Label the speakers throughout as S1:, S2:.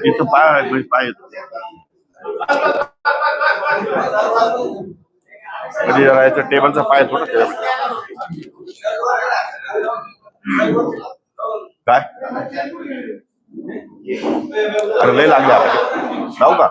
S1: इथं म्हणजे पाय आहे, पाय येतो कधी जरा याचं टेबलचा पाय थोडं काय? अरे लय लागले आता. जाऊ का?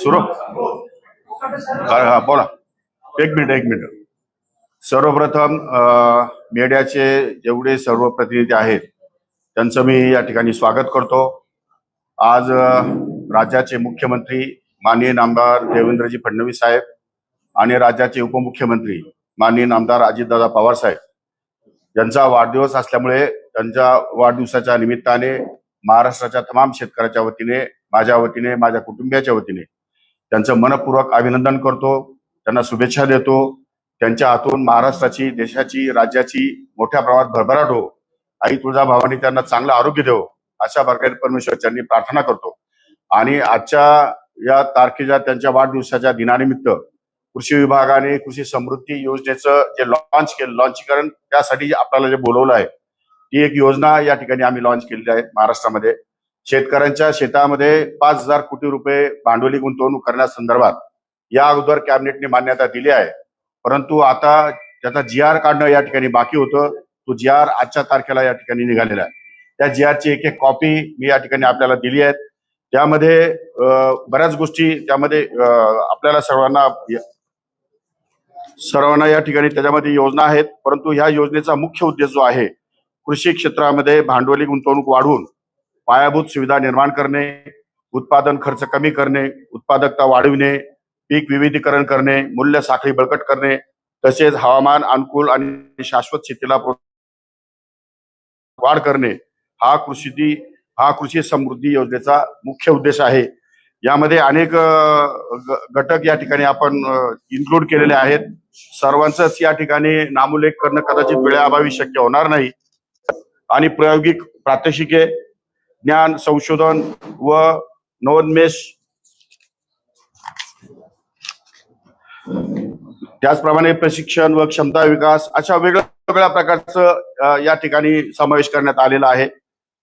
S1: सुरू। काय हा बोला. एक मिनिट एक मिनिट. सर्वप्रथम मेड्याचे जेवढे सर्व प्रतिनिधी आहेत त्यांचं मी या ठिकाणी स्वागत करतो. आज राज्याचे मुख्यमंत्री माननीय नामदार देवेंद्रजी फडणवीस साहेब आणि राज्याचे उपमुख्यमंत्री माननीय नामदार अजितदादा पवार साहेब यांचा वाढदिवस असल्यामुळे त्यांच्या वाढदिवसाच्या निमित्ताने महाराष्ट्राच्या तमाम शेतकऱ्याच्या वतीने माझ्या वतीने माझ्या कुटुंबियाच्या वतीने त्यांचं मनपूर्वक अभिनंदन करतो. त्यांना शुभेच्छा देतो. त्यांच्या हातून महाराष्ट्राची देशाची राज्याची मोठ्या प्रमाणात भरभराट हो. आई तुळजाभवानी त्यांना चांगलं आरोग्य देव अशा प्रकारे परमेश्वरच्यांनी प्रार्थना करतो. आणि आजच्या या तारखेच्या त्यांच्या वाढदिवसाच्या दिनानिमित्त कृषी विभागाने कृषी समृद्धी योजनेचं जे लॉन्च केलं लॉन्चीकरण त्यासाठी आपल्याला जे बोलवलं आहे ती एक योजना या ठिकाणी आम्ही लॉन्च केलेली आहे महाराष्ट्रामध्ये. शेतकऱ्यांच्या शेतामध्ये पाच हजार कोटी रुपये भांडवली गुंतवणूक करण्यासंदर्भात या अगोदर कॅबिनेटने मान्यता दिली आहे. परंतु आता त्याचा जी आर काढणं या ठिकाणी बाकी होतं. तो जी आर आजच्या तारखेला या ठिकाणी निघालेला आहे. त्या जी आरची एक एक कॉपी मी या ठिकाणी आपल्याला दिली आहे त्यामध्ये बऱ्याच गोष्टी त्यामध्ये आपल्याला सर्वांना सर्वांना या ठिकाणी त्याच्यामध्ये योजना आहेत. परंतु ह्या योजनेचा मुख्य उद्देश जो आहे कृषी क्षेत्रामध्ये भांडवली गुंतवणूक वाढवून पायाभूत सुविधा निर्माण करणे उत्पादन खर्च कमी करणे उत्पादकता वाढविणे पीक विविधीकरण करणे मूल्य साखळी बळकट करणे तसेच हवामान अनुकूल आणि शाश्वत शेतीला वाढ करणे हा कृषी हा कृषी समृद्धी योजनेचा मुख्य उद्देश आहे. यामध्ये अनेक घटक या ठिकाणी आपण इन्क्लूड केलेले आहेत. सर्वांचंच या ठिकाणी नामोल्लेख करणं कदाचित वेळेअभावी शक्य होणार नाही. आणि प्रायोगिक प्रात्यक्षिके ज्ञान संशोधन व नवोन्मेष त्याचप्रमाणे प्रशिक्षण व क्षमता विकास अशा वेगळ्या वेगळ्या प्रकारचं या ठिकाणी समावेश करण्यात आलेला आहे.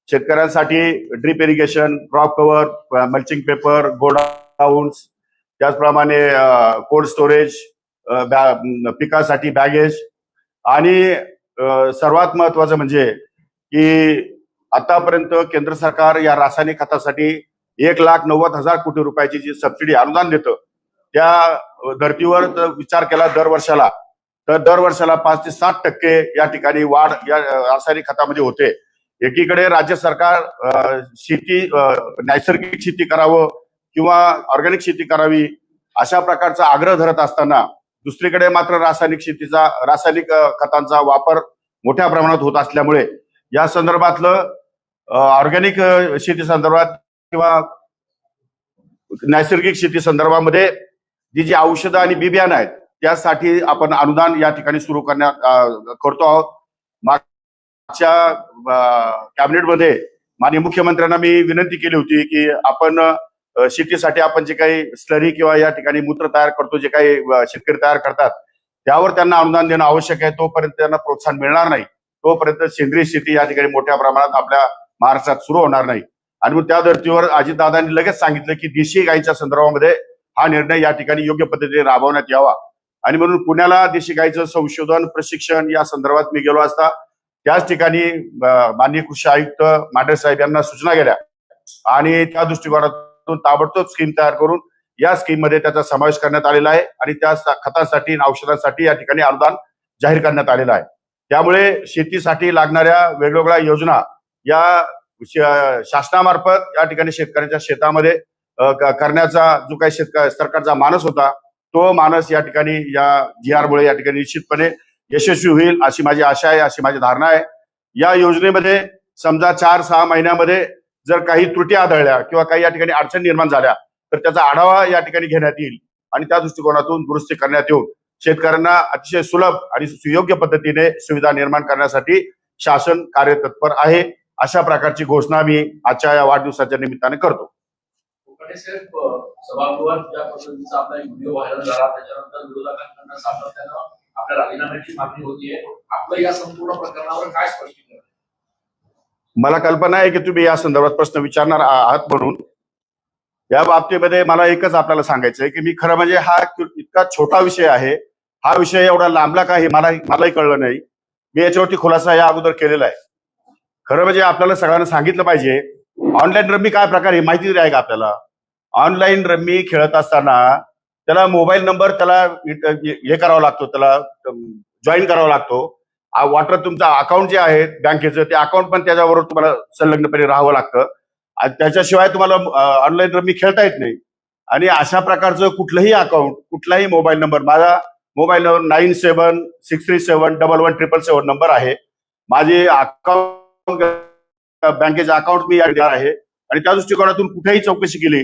S1: शेतकऱ्यांसाठी drip irrigation crop cover mulching paper godowns त्याचप्रमाणे कोल्ड स्टोरेज पिकासाठी बॅगेज आणि सर्वात महत्वाचं म्हणजे की आतापर्यंत केंद्र सरकार या रासायनिक खतासाठी एक लाख नव्वद हजार कोटी रुपयाची जी सबसिडी अनुदान देतं त्या धर्तीवर विचार केला दर वर्षाला तर दर वर्षाला पाच ते सात टक्के या ठिकाणी वाढ या रासायनिक खतामध्ये होते. एकीकडे राज्य सरकार शेती नैसर्गिक शेती करावं किंवा ऑर्गॅनिक शेती करावी अशा प्रकारचा आग्रह धरत असताना दुसरीकडे मात्र रासायनिक शेतीचा रासायनिक खतांचा वापर मोठ्या प्रमाणात होत असल्यामुळे या संदर्भातलं ऑर्गॅनिक शेती संदर्भात किंवा नैसर्गिक शेती संदर्भामध्ये जी जी औषधं आणि बी बियाणं आहेत त्यासाठी आपण अनुदान या ठिकाणी सुरू करण्यात करतो आहोत. मागच्या कॅबिनेटमध्ये माननीय मुख्यमंत्र्यांना मी विनंती केली होती की आपण शेतीसाठी आपण जे काही स्लरी किंवा या ठिकाणी मूत्र तयार करतो जे काही शेतकरी तयार करतात त्यावर त्यांना अनुदान देणं आवश्यक आहे. तोपर्यंत त्यांना प्रोत्साहन मिळणार नाही. तोपर्यंत सेंद्रिय शेती या ठिकाणी मोठ्या प्रमाणात आपल्या महाराष्ट्रात सुरू होणार नाही. आणि मग त्या धर्तीवर अजितदादांनी लगेच सांगितलं की देशी गायीच्या संदर्भामध्ये हा निर्णय या ठिकाणी योग्य पद्धतीने राबवण्यात यावा. आणि म्हणून पुण्याला देशी गायीचं संशोधन प्रशिक्षण या संदर्भात मी गेलो असता त्याच ठिकाणी माननीय कृषी आयुक्त मांडे साहेब यांना सूचना केल्या. आणि त्या दृष्टिकोनातून ताबडतोब स्कीम तयार करून या स्कीममध्ये त्याचा समावेश करण्यात आलेला आहे. आणि त्या खतासाठी खतांसाठी औषधांसाठी या ठिकाणी अनुदान जाहीर करण्यात आलेलं आहे. त्यामुळे शेतीसाठी लागणाऱ्या वेगवेगळ्या योजना या शासनामार्फत या ठिकाणी शेतकऱ्यांच्या शेतामध्ये करण्याचा जो काही शेतकरी सरकारचा मानस होता तो मानस या ठिकाणी या जी आर मुळे या ठिकाणी निश्चितपणे यशस्वी होईल अशी माझी आशा आहे अशी माझी धारणा आहे. या योजनेमध्ये समजा चार सहा महिन्यामध्ये जर काही त्रुटी आढळल्या किंवा काही या ठिकाणी अडचणी निर्माण झाल्या तर त्याचा आढावा या ठिकाणी घेण्यात येईल आणि त्या दृष्टिकोनातून दुरुस्ती करण्यात येऊन शेतकऱ्यांना अतिशय सुलभ आणि सुयोग्य पद्धतीने सुविधा निर्माण करण्यासाठी शासन कार्यतत्पर आहे अशा प्रकारची घोषणा मी आजच्या या वाढदिवसाच्या निमित्ताने करतो.
S2: साहेब अ, सभागृहात ज्या पद्धतीचा आपला व्हिडिओ व्हायरल झाला त्याच्यानंतर विरोधकांकडनं सातत्यानं आपल्या राजीनाम्याची मागणी होतीये. आपलं या संपूर्ण प्रकरणावर काय स्पष्टीकरण
S1: मला कल्पना आहे की तुम्ही या संदर्भात प्रश्न विचारणार आहात म्हणून. या बाबतीमध्ये मला एकच आपल्याला सांगायचं आहे की मी खरं म्हणजे हा इतका छोटा विषय आहे. हा विषय एवढा लांबला का हे मला मलाही कळलं नाही. मी याच्यावरती खुलासा या अगोदर केलेला आहे. खरं म्हणजे आपल्याला सगळ्यांना सांगितलं पाहिजे. ऑनलाईन रम्मी काय प्रकार आहे माहिती तरी आहे का आपल्याला? ऑनलाईन रम्मी खेळत असताना त्याला मोबाईल नंबर त्याला हे करावा लागतो त्याला जॉईन करावा लागतो. वॉटर तुमचा अकाउंट जे आहे बँकेचं ते अकाउंट पण त्याच्याबरोबर तुम्हाला संलग्नपणे राहावं लागतं. आणि त्याच्याशिवाय तुम्हाला ऑनलाईन रम्मी खेळता येत नाही. आणि अशा प्रकारचं कुठलंही अकाउंट कुठलाही मोबाईल नंबर माझा mobile number nine seven six three seven double one triple seven number आहे. माझे अकाउंट बँकेचं अकाउंट मी आहे. आणि त्या दृष्टिकोनातून कुठेही चौकशी केली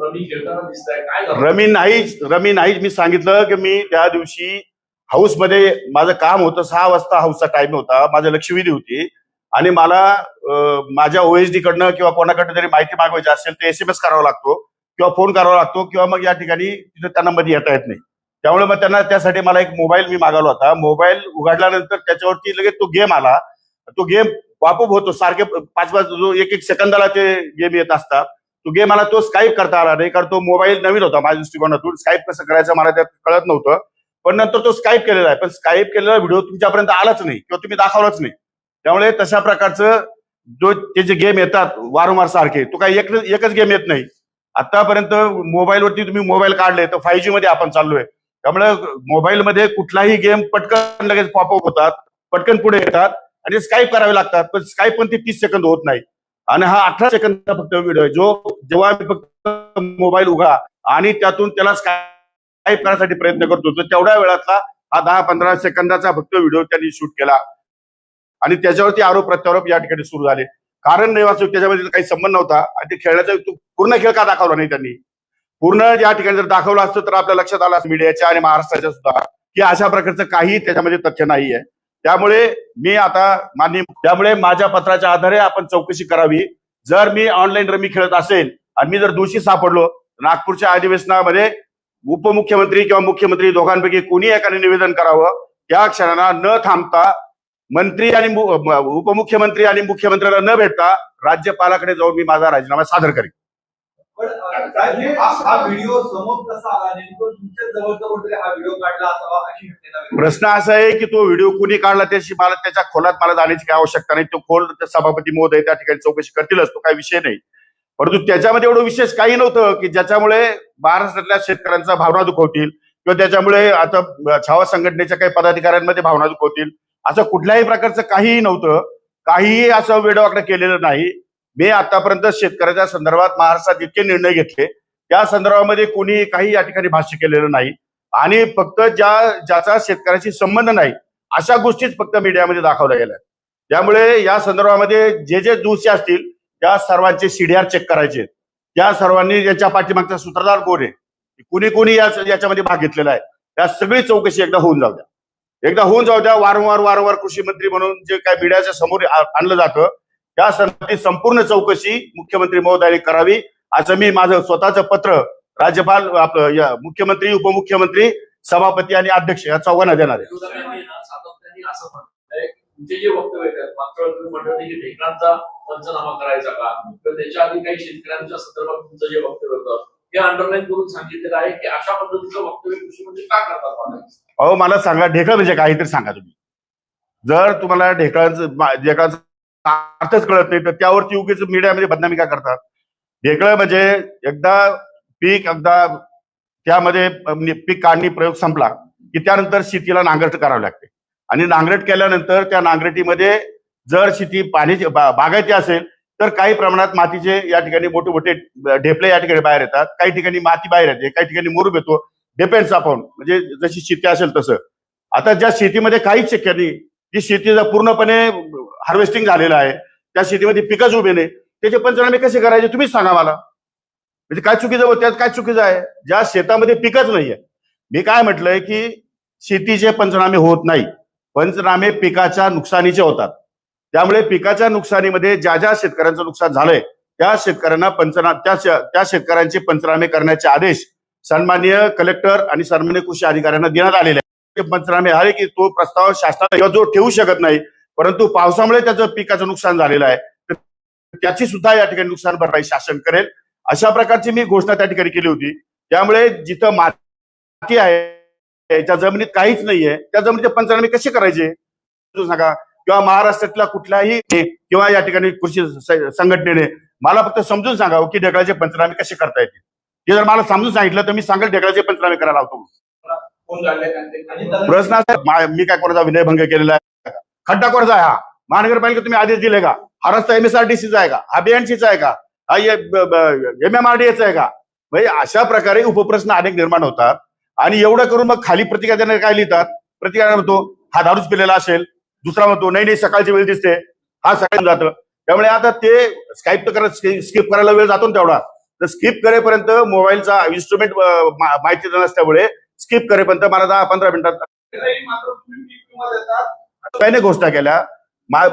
S2: रमी खेळताना
S1: रमी नाहीच रमी नाहीच. मी सांगितलं की मी त्या दिवशी हाऊसमध्ये माझं काम होतं सहा वाजता हाऊसचा टाइम होता. माझं लक्षवेधी होती. आणि मला माझ्या ओएसडी कडनं किंवा कोणाकडनं जरी माहिती मागवायची असेल तर एस एम एस करावा लागतो किंवा फोन करावा लागतो किंवा मग या ठिकाणी तिथे त्यांना मध्ये येता येत नाही. त्यामुळे मग त्यांना त्यासाठी मला एक मोबाईल मी मागवला होता. मोबाईल उघडल्यानंतर त्याच्यावरती लगेच तो गेम आला. तो गेम वापप होतो सारखे पाच पाच जो एक एक सेकंदाला ते गेम येत असतात. तो गेम मला तो स्काईप करता आला नाही कारण तो मोबाईल नवीन होता माझ्या दृष्टिकोनातून. स्काईप कसं करायचं मला त्यात कळत नव्हतं. पण नंतर तो स्काईप केलेला आहे. पण स्काईप केलेला व्हिडिओ तुमच्यापर्यंत आलाच नाही किंवा तुम्ही दाखवलाच नाही. त्यामुळे तशा प्रकारचं जो ते जे गेम येतात वारंवार सारखे तो काही एक एकच गेम येत नाही. आतापर्यंत मोबाईलवरती तुम्ही मोबाईल काढले तर फाय जी मध्ये आपण चाललोय. त्यामुळे मोबाईलमध्ये कुठलाही गेम पटकन लगेच पॉपअप होतात पटकन पुढे येतात. आणि स्काईप करावे लागतात पण स्काईप पण ते तीस सेकंद होत नाही. आणि हा अठरा सेकंदचा फक्त व्हिडिओ आहे जो जेव्हा फक्त मोबाईल उघडा आणि त्यातून त्याला स्काईप करण्यासाठी प्रयत्न करतो तर तेवढ्या वेळातला हा दहा पंधरा सेकंदाचा फक्त व्हिडिओ त्यांनी शूट केला. आणि त्याच्यावरती आरोप प्रत्यारोप या ठिकाणी सुरू झाले. कारण नेवास त्याच्यामध्ये काही संबंध नव्हता आणि ते खेळण्याचा पूर्ण खेळ का दाखवला नाही त्यांनी? पूर्ण या ठिकाणी जर दाखवलं असतं तर आपल्या लक्षात आलं मीडियाच्या आणि महाराष्ट्राच्या सुद्धा की अशा प्रकारचं काही त्याच्यामध्ये तथ्य नाही आहे त्यामुळे मी आता मान्य त्यामुळे माझ्या पत्राच्या आधारे आपण चौकशी करावी. जर मी ऑनलाईन रमी खेळत असेल आणि मी जर दोषी सापडलो नागपूरच्या अधिवेशनामध्ये उपमुख्यमंत्री किंवा मुख्यमंत्री दोघांपैकी कोणी एकाने निवेदन करावं. त्या क्षणाला न थांबता मंत्री आणि उपमुख्यमंत्री आणि मुख्यमंत्र्याला न भेटता राज्यपालाकडे जाऊन मी माझा राजीनामा सादर करेन.
S3: पण साहेब, हा व्हिडिओ समोर कसा आला? नेमकं तुमच्या जवळचा कोणतरी हा व्हिडिओ काढला असावा अशी
S1: प्रश्न असा आहे की तो व्हिडिओ कुणी काढला त्याशी मला त्याच्या खोलात मला जाण्याची काही आवश्यकता नाही. तो खोल सभापती महोदय त्या ठिकाणी चौकशी करतीलच तो काही विषय नाही. परंतु त्याच्यामध्ये एवढं विशेष काही नव्हतं की ज्याच्यामुळे महाराष्ट्रातल्या शेतकऱ्यांचा भावना दुखवतील किंवा त्याच्यामुळे आता छावा संघटनेच्या काही पदाधिकाऱ्यांमध्ये भावना दुखवतील. असं कुठल्याही प्रकारचं काहीही नव्हतं. काहीही असं वेडवाकडं केलेलं नाही. मी आतापर्यंत शेतकऱ्याच्या संदर्भात महाराष्ट्रात इतके निर्णय घेतले त्या संदर्भामध्ये कोणी काही या ठिकाणी भाष्य केलेलं नाही. आणि फक्त ज्या ज्याचा शेतकऱ्याशी संबंध नाही अशा गोष्टीच फक्त मीडियामध्ये दाखवल्या गेल्या त्यामुळे या संदर्भामध्ये जे जे दोषी असतील त्या सर्वांचे सीडीआर चेक करायचे. त्या सर्वांनी याच्या पाठीमागचा सूत्रधार कोण आहे? कुणी कुणी याच्यामध्ये भाग घेतलेला आहे. त्या सगळी चौकशी एकदा होऊन जाऊ द्या. एकदा होऊन जाऊ द्या वारंवार वारंवार कृषी मंत्री म्हणून जे काय मीडियाच्या समोर आणलं जातं त्या संदर्भातली संपूर्ण चौकशी मुख्यमंत्री महोदयांनी करावी. असं मी माझं स्वतःचं पत्र राज्यपाल आपलं या मुख्यमंत्री उपमुख्यमंत्री सभापती आणि अध्यक्ष या चौघांना देणार आहे.
S2: तुमचे जे वक्तव्य मागच्या तुम्ही म्हटलं की ढेकणांचा पंचनामा करायचा का? तर त्याच्या आधी काही शेतकऱ्यांच्या संदर्भात तुमचं जे वक्तव्य होतं हे अंडरलाईन करून सांगितलेलं आहे की अशा पद्धतीचं वक्तव्य कृषी मंत्री का करतात मला?
S1: अहो मला सांगा ढेकळ म्हणजे काहीतरी सांगा तुम्ही. जर तुम्हाला ढेकळांचं ढेकळांचा अर्थच कळत नाही. तर त्यावरती उगीच मीडियामध्ये बदनामी का करतात? वेगळं म्हणजे एकदा पीक एकदा त्यामध्ये म्हणजे पीक काढणी प्रयोग संपला की त्यानंतर शेतीला नांगरट करावी लागते. आणि नांगरट केल्यानंतर त्या नांगरटीमध्ये जर शेती पाण्याची बागायती असेल तर काही प्रमाणात मातीचे या ठिकाणी मोठे मोठे ढेपले या ठिकाणी बाहेर येतात. काही ठिकाणी माती बाहेर येते काही ठिकाणी मुरूब येतो. डिपेंड्स आपण म्हणजे जशी शेती असेल तसं. आता ज्या शेतीमध्ये काहीच शक्य नाही जी शेतीचा पूर्णपणे हार्वेस्टिंग झालेलं आहे. त्या शेतीमध्ये पिकच उभे नाही. त्याचे पंचनामे कसे करायचे तुम्हीच सांगा मला. म्हणजे काय चुकीचं होतं त्यात काय चुकीचं आहे? ज्या शेतामध्ये पिकच नाहीये. मी काय म्हटलंय की शेतीचे पंचनामे होत नाही. पंचनामे पिकाच्या नुकसानीचे होतात. त्यामुळे पिकाच्या नुकसानीमध्ये ज्या ज्या शेतकऱ्यांचं नुकसान झालंय त्या शेतकऱ्यांना पंचना त्या त्या शेतकऱ्यांचे पंचनामे करण्याचे आदेश सन्मान्य कलेक्टर आणि सन्मान्य कृषी अधिकाऱ्यांना देण्यात आलेले आहे ते पंचनामे आहे की तो प्रस्ताव शासनाला जो ठेवू शकत नाही परंतु पावसामुळे त्याचं पिकाचं नुकसान झालेलं आहे. तर त्याची सुद्धा या ठिकाणी नुकसान भरपाई शासन करेल. अशा प्रकारची मी घोषणा त्या ठिकाणी केली होती. त्यामुळे जिथं माती आहे त्या जमिनीत काहीच नाहीये. त्या जमिनीचे पंचनामे कसे करायचे? सांगा. किंवा महाराष्ट्रातल्या कुठल्याही किंवा या ठिकाणी कृषी संघटनेने मला फक्त समजून सांगावं की ढेकळाचे पंचनामे कसे करता येतील. ते जर मला समजून सांगितलं तर मी सांगेल ढेकळाचे पंचनामे करायला लावतो प्रश्न मी काय कोणाचा विनयभंग केलेला आहे? खड्डा कोणाचा आहे हा. महानगरपालिका तुम्ही आदेश दिले का? हा रस्ता एमएसआरटीसीचा आहे का? हा बीएनसीचा आहे का? हा एम एम आर डी आहे का? म्हणजे अशा प्रकारे उपप्रश्न अनेक निर्माण होतात. आणि एवढं करून मग खाली प्रतिका देणारे काय लिहितात? प्रतिकार म्हणतो? हा दारूच पिलेला असेल. दुसरा म्हणतो नाही नाही सकाळची वेळ दिसते. हा सकाळी जातं. त्यामुळे आता ते स्काईप तर करत स्किप करायला वेळ जातो ना तेवढा. तर स्किप करेपर्यंत मोबाईलचा इन्स्ट्रुमेंट माहिती नसल्यामुळे स्किप करेपर्यंत मला दहा पंधरा मिनिटात
S3: तरी
S1: त्याने घोषणा केल्या.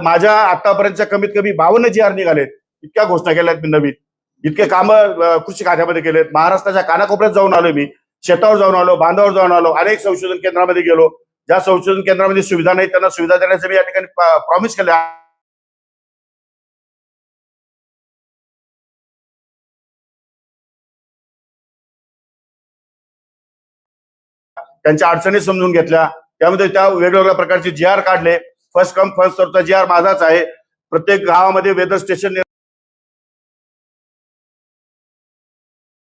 S1: माझ्या आतापर्यंतच्या कमीत कमी बावन्न जी आर निघालेत. इतक्या घोषणा केल्या मी नवीन. इतके कामं कृषी खात्यामध्ये केलेत. महाराष्ट्राच्या कानाकोपऱ्यात जाऊन आलो मी. शेतावर जाऊन आलो बांधावर जाऊन आलो. अनेक संशोधन केंद्रामध्ये गेलो. ज्या संशोधन केंद्रामध्ये सुविधा नाही त्यांना सुविधा देण्याचं मी या ठिकाणी प्रॉमिस केलं त्यांच्या अडचणी समजून घेतल्या. त्यामध्ये त्या वेगवेगळ्या प्रकारचे जी आर काढले. फर्स्ट कम फर्स्ट सर्वचा जी आर माझाच आहे. प्रत्येक गावामध्ये वेदर स्टेशन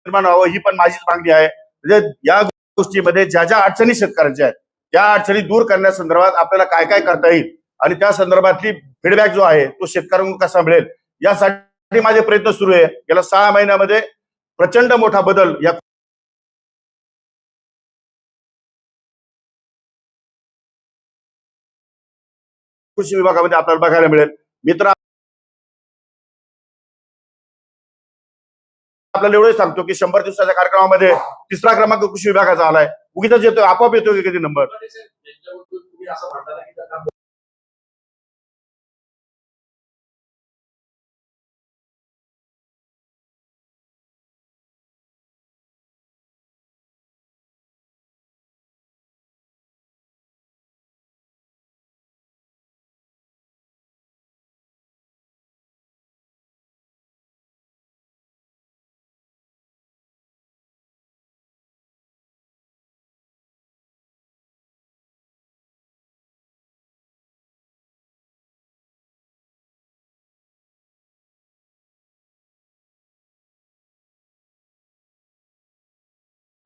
S1: निर्माण व्हावं ही पण माझीच मागणी आहे. म्हणजे या गोष्टीमध्ये ज्या ज्या अडचणी शेतकऱ्यांच्या आहेत त्या अडचणी दूर करण्यासंदर्भात आपल्याला काय काय करता येईल आणि त्या संदर्भातली फीडबॅक जो आहे तो शेतकऱ्यांना कसा मिळेल यासाठी माझे प्रयत्न सुरू आहे. गेल्या सहा महिन्यामध्ये प्रचंड मोठा बदल या कृषी विभागामध्ये आपल्याला बघायला मिळेल. मित्र आपल्याला एवढं सांगतो की शंभर दिवसाच्या कार्यक्रमामध्ये तिसरा क्रमांक कृषी विभागाचा आलाय. उगीच येतोय आपोआप येतोय कधी नंबर?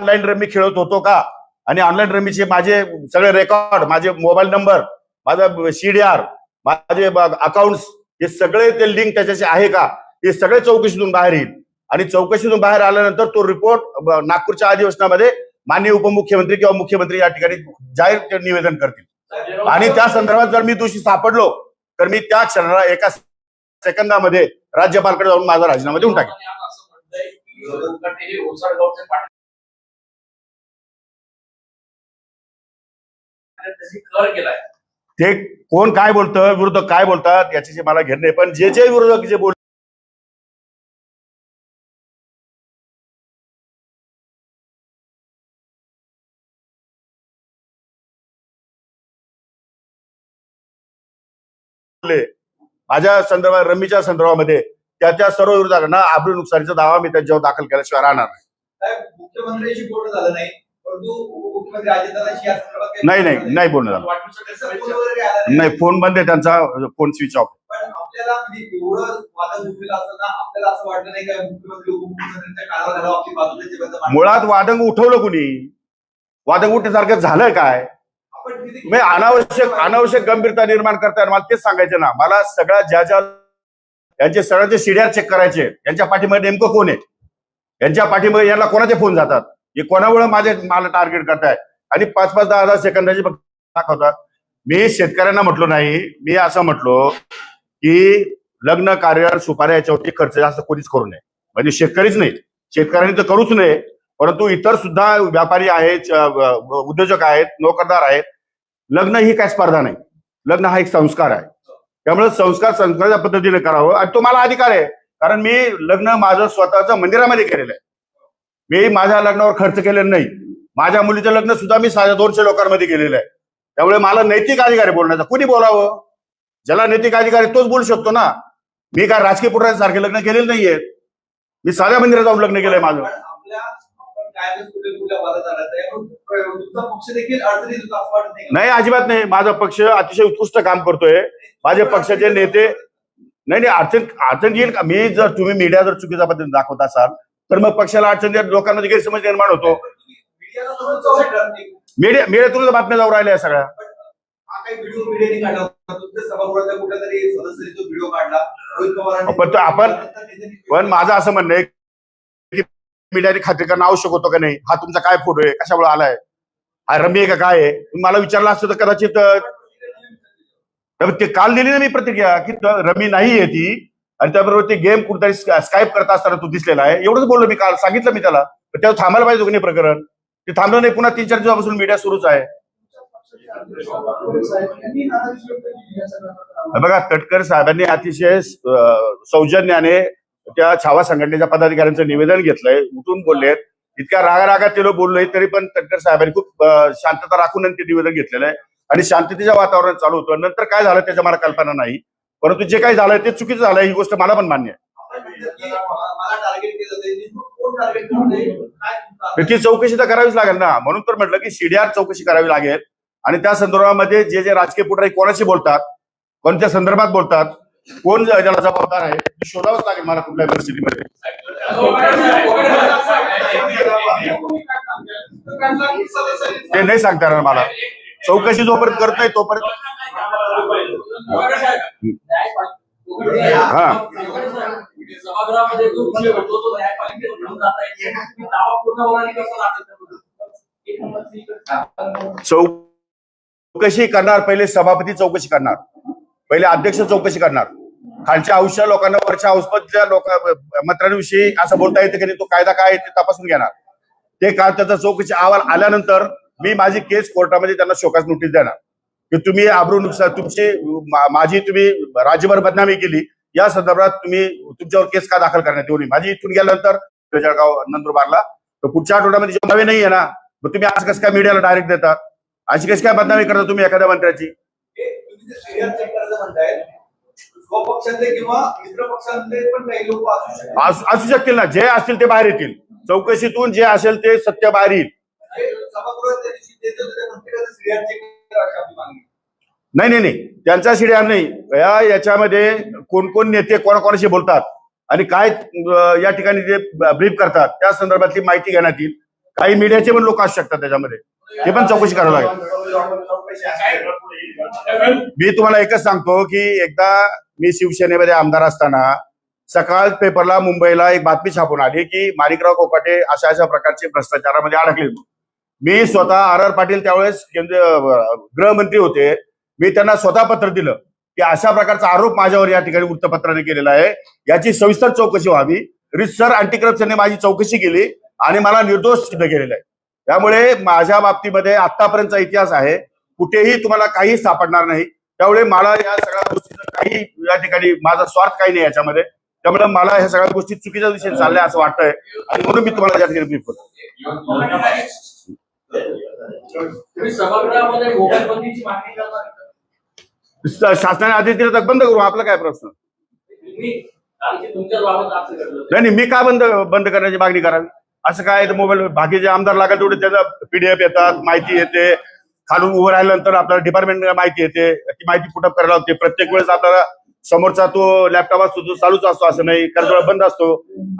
S1: ऑनलाईन रमी खेळत होतो का? आणि ऑनलाईन रमीचे माझे सगळे रेकॉर्ड माझे मोबाईल नंबर माझा सीडीआर माझे अकाउंट्स हे सगळे ते लिंक त्याच्याशी आहे का? हे सगळे चौकशीतून बाहेर येईल. आणि चौकशीतून बाहेर आल्यानंतर तो रिपोर्ट नागपूरच्या अधिवेशनामध्ये माननीय उपमुख्यमंत्री किंवा मुख्यमंत्री या ठिकाणी जाहीर निवेदन करतील. आणि त्या संदर्भात जर मी दोषी सापडलो तर मी त्या क्षणाला एका सेकंदामध्ये राज्यपालकडे जाऊन माझा राजीनामा देऊन टाकेन. ते कोण काय बोलतं विरोधक काय बोलतात याच्याशी मला घेणं नाही पण जे जे विरोधक जे बोल बोलले, माझ्या संदर्भात रमीच्या संदर्भामध्ये त्या त्या सर्व विरोधकांना आबरू नुकसानीचा दावा मी त्यांच्यावर दाखल केल्याशिवाय राहणार नाही.
S3: साहेब मुख्यमंत्र्यांशी बोलणं झालं नाही.
S1: नाही नाही नाही बोलणं झालं
S2: वाढदिवसाच्या
S3: त्याचा फोन
S2: शुभेच्छा.
S3: वगैरे काही आला नाही.
S1: फोन बंद आहे त्यांचा फोन स्विच ऑफ
S3: म्हणजे.
S1: मुळात वादंग उठवलं कुणी वादंग उठण्यासारखं झालं काय मी अनावश्यक अनावश्यक गंभीरता निर्माण करताय मला तेच सांगायचं ना मला सगळ्या ज्या ज्या यांचे सगळ्यांचे सीडीआर चेक करायचे यांच्या पाठीमध्ये नेमकं कोण आहे यांच्या पाठीमध्ये यांना कोणाचे फोन जातात हे कोणामुळे माझे मला टार्गेट करताय? आणि पाच पाच दहा दहा सेकंदाची फक्त दाखवतात. मी शेतकऱ्यांना म्हटलो नाही मी असं म्हटलो की लग्न कार्य सुपाऱ्या याच्यावरती खर्च जास्त कोणीच करू नये. म्हणजे शेतकरीच नाही. शेतकऱ्यांनी तर करूच नये परंतु इतर सुद्धा व्यापारी आहेत उद्योजक आहेत नोकरदार आहेत. लग्न ही काय स्पर्धा नाही. लग्न हा एक संस्कार आहे. त्यामुळे संस्कार संस्काराच्या पद्धतीने करावं. आणि तो मला अधिकार आहे. कारण मी लग्न माझं स्वतःचं मंदिरामध्ये केलेलं आहे. मी माझ्या लग्नावर खर्च केलेला नाही. माझ्या मुलीचं लग्न सुद्धा मी साध्या दोनशे लोकांमध्ये केलेलं आहे. त्यामुळे मला नैतिक अधिकार आहे बोलण्याचा. कुणी बोलावं? ज्याला नैतिक अधिकार आहे तोच बोलू शकतो ना. मी काय राजकीय पुढाऱ्यांसारखे लग्न केलेलं नाहीये. मी साध्या मंदिरात जाऊन लग्न केलंय माझं.
S3: नाही
S1: अजिबात नाही. माझा पक्ष अतिशय उत्कृष्ट काम करतोय. माझे पक्षाचे नेते नाही नाही अडचण अडचण येईल का? मी जर तुम्ही मीडिया जर चुकीच्या पद्धतीने दाखवत असाल तर मग पक्षाला अडचण लोकांमध्ये गैरसमज निर्माण होतो. मीडिया मीडियातूनच बातम्या जाऊ राहिल्या सगळ्या.
S3: पण
S1: आपण- पण माझं असं म्हणणं आहे की मीडियाने खात्री करणं आवश्यक होतं का नाही? हा तुमचा काय फोटो आहे? कशामुळे आलाय? हा रमी आहे का काय आहे? तुम्ही मला विचारलं असतं तर कदाचित ते काल दिली ना मी प्रतिक्रिया की रमी नाही आहे ती. आणि त्याबरोबर ते गेम कुठेतरी स्काईप करता असताना तो दिसलेला आहे. एवढंच बोललो मी काल सांगितलं मी त्याला. त्याला थांबायला पाहिजे होतं प्रकरण. ते थांबलं नाही पुन्हा तीन चार दिवसापासून मीडिया सुरूच आहे. बघा तटकर साहेबांनी अतिशय सौजन्याने त्या छावा संघटनेच्या पदाधिकाऱ्यांचं निवेदन घेतलंय उठून बोललेत. इतक्या रागारागात ते लोक बोलले तरी पण तटकर साहेबांनी खूप शांतता राखून ते निवेदन घेतलेलं आहे. आणि शांततेच्या वातावरण चालू होतं. नंतर काय झालं त्याच्या मला कल्पना नाही. परंतु जे काही झालंय ते चुकीचं झालंय ही गोष्ट मला पण मान्य आहे. ती चौकशी तर करावीच लागेल ना. म्हणून तर म्हटलं की सीडीआर चौकशी करावी लागेल. आणि त्या संदर्भामध्ये जे जे राजकीय पुढारी कोणाशी बोलतात कोणत्या संदर्भात बोलतात कोण ज्याला जबाबदार आहे ते शोधावंच लागेल मला कुठल्या परिस्थितीमध्ये. ते नाही सांगता येणार मला. चौकशी जोपर्यंत करत नाही तोपर्यंत हा. चौकशी करणार पहिले सभापती चौकशी करणार पहिले अध्यक्ष चौकशी करणार खालच्या औषध लोकांना वरच्या औषधातल्या लोक मंत्र्यांविषयी असं बोलता येतं की नाही तो कायदा काय आहे ते तपासून घेणार ते काल त्याचा चौकशी अहवाल आल्यानंतर मी माझी केस कोर्टामध्ये त्यांना शोकास नोटीस देणार. की तुम्ही आबरून तुमची माझी तुम्ही राज्यभर बदनामी केली या संदर्भात तुम्ही तुमच्यावर केस का दाखल करण्यात येऊ नये? माझी इथून गेल्यानंतर जळगाव नंदुरबारला तर पुढच्या आठवड्यामध्ये जेव्हा नवे नाही आहे ना मग तुम्ही आज कसं काय मीडियाला डायरेक्ट देतात अशी कशी काय बदनामी करता तुम्ही एखाद्या मंत्र्याची?
S3: असू
S1: शकतील ना जे असतील ते बाहेर येतील. चौकशीतून जे असेल ते सत्य बाहेर येईल. नाही नाही नाही. त्यांचा शिड्यार नाही. या याच्यामध्ये कोण कोण नेते कोणाकोणाशी बोलतात आणि काय या ठिकाणी जे ब्रीफ करतात त्या संदर्भातली माहिती घेण्यात येईल. काही मीडियाचे पण लोक असू शकतात त्याच्यामध्ये. ते पण चौकशी करावं लागेल. मी तुम्हाला एकच सांगतो की एकदा मी शिवसेनेमध्ये आमदार असताना सकाळ पेपरला मुंबईला एक बातमी छापून आली की माणिकराव कोकाटे अशा अशा प्रकारचे भ्रष्टाचारामध्ये अडकले मी स्वतः आर आर पाटील त्यावेळेस केंद्रीय गृहमंत्री होते. मी त्यांना स्वतः पत्र दिलं की अशा प्रकारचा आरोप माझ्यावर या ठिकाणी वृत्तपत्राने केलेला आहे. याची सविस्तर चौकशी व्हावी. रिसर अँटी करप्शनने माझी चौकशी केली आणि मला निर्दोष सिद्ध केलेला आहे. त्यामुळे माझ्या बाबतीमध्ये आतापर्यंतचा इतिहास आहे. कुठेही तुम्हाला काही सापडणार नाही. त्यामुळे मला या सगळ्या गोष्टीचा काही या ठिकाणी माझा स्वार्थ काही नाही याच्यामध्ये. त्यामुळे मला ह्या सगळ्या गोष्टी चुकीच्या दिशेने चालल्या असं वाटतंय. आणि म्हणून मी तुम्हाला या ठिकाणी शासनाने आदेश दिला तर बंद करू आपला काय प्रश्न? नाही नाही मी का बंद बंद करण्याची मागणी करावी? असं काय मोबाईल बाकीचे आमदार लागेल तेवढे त्याचा पीडीएफ येतात माहिती येते. खालून उभं राहिल्यानंतर आपल्याला डिपार्टमेंट माहिती येते. ती माहिती पुटअप करायला होते. प्रत्येक वेळेस आपल्याला समोरचा तो लॅपटॉप असतो तो चालूच असतो असं नाही. कारण बंद असतो.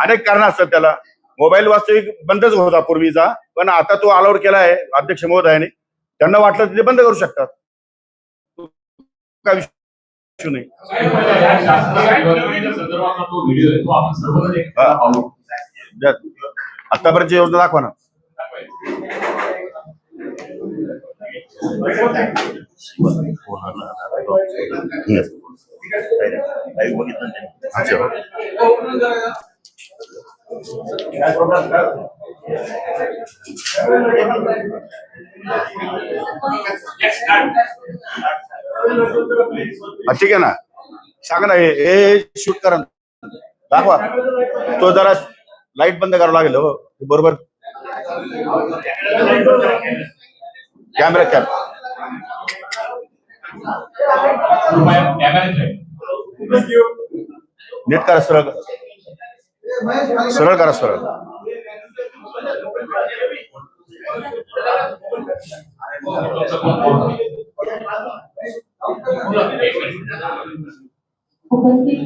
S1: अनेक कारण असतात त्याला. मोबाईल वास्तविक बंदच होता पूर्वीचा. पण आता तो अलाउड केला आहे अध्यक्ष महोदयाने. त्यांना वाटलं तर ते बंद करू शकतात. काय विषय नाही. आतापर्यंत योजना दाखवा ना. अच्छा. ठीक आहे ना. सांगा ना हे शूट करा ना. दाखवा. तो जरा लाइट बंद करावं लागेल हो. बरोबर. कॅमेरा कॅप नीट करा सरळ. सरळ करा सरळ.
S4: उपस्थित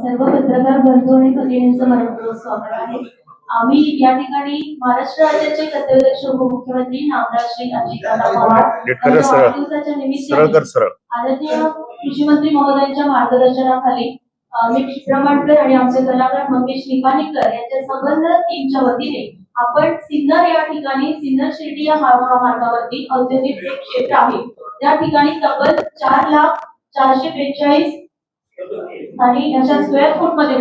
S4: सर्व पत्रकार बंधू आणि भगिनींचं मनपूर्वक स्वागत आहे. आम्ही या ठिकाणी महाराष्ट्र राज्याचे कर्तव्यदक्ष उपमुख्यमंत्री नामदार श्री अजितदादा पवार निमित्ताने
S1: सरळ.
S4: आदरणीय कृषी मंत्री महोदयांच्या मार्गदर्शनाखाली मी मी चित्रमाटकर आणि आमचे कलाकार मंगेश निपाणीकर यांच्या संबंध टीमच्या वतीने आपण सिन्नर या ठिकाणी सिन्नर शिर्डी या महामार्गावरती औद्योगिक क्षेत्र आहे. त्या ठिकाणी तब्बल चार लाख चारशे बेचाळीस आणि अशा स्क्वेअर फूटमध्ये